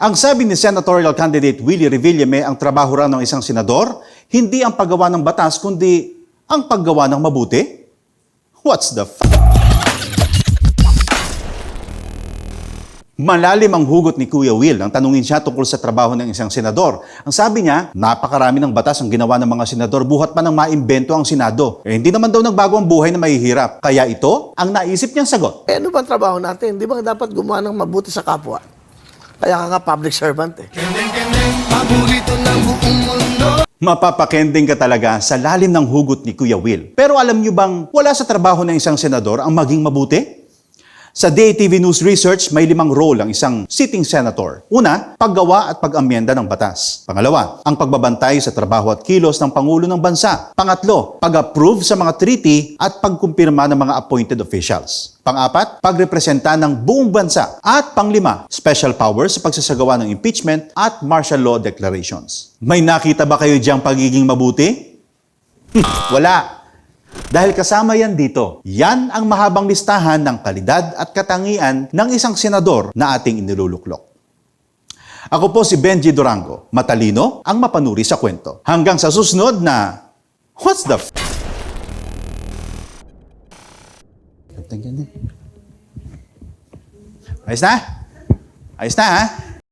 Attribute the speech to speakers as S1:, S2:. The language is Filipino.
S1: Ang sabi ni senatorial candidate Willie Revillame, ang trabaho raw ng isang senador, hindi ang paggawa ng batas, kundi ang paggawa ng mabuti? What's the f- Malalim ang hugot ni Kuya Will nang tanungin siya tungkol sa trabaho ng isang senador. Ang sabi niya, napakarami ng batas ang ginawa ng mga senador buhat pa nang maimbento ang Senado. Eh, hindi naman daw nagbago ang buhay na mahihirap. Kaya ito ang naisip niyang sagot.
S2: Eh, ano ba ang trabaho natin? Di ba dapat gumawa ng mabuti sa kapwa? Kaya ka nga public servant eh.
S1: Mapapakending ka talaga sa lalim ng hugot ni Kuya Will. Pero alam niyo bang wala sa trabaho ng isang senador ang maging mabuti? Sa DATV News Research, may limang role ang isang sitting senator. Una, paggawa at pag-amyenda ng batas. Pangalawa, ang pagbabantay sa trabaho at kilos ng Pangulo ng Bansa. Pangatlo, pag-approve sa mga treaty at pagkumpirma ng mga appointed officials. Pangapat, pagrepresenta ng buong bansa. At panglima, special powers sa pagsasagawa ng impeachment at martial law declarations. May nakita ba kayo diyang pagiging mabuti? Wala. Dahil kasama yan dito. Yan ang mahabang listahan ng kalidad at katangian ng isang senador na ating iniluluklok. Ako po si Benji Durango, matalino ang mapanuri sa kwento. Hanggang sa susunod na What's the f- Ayos na? Ayos na ha?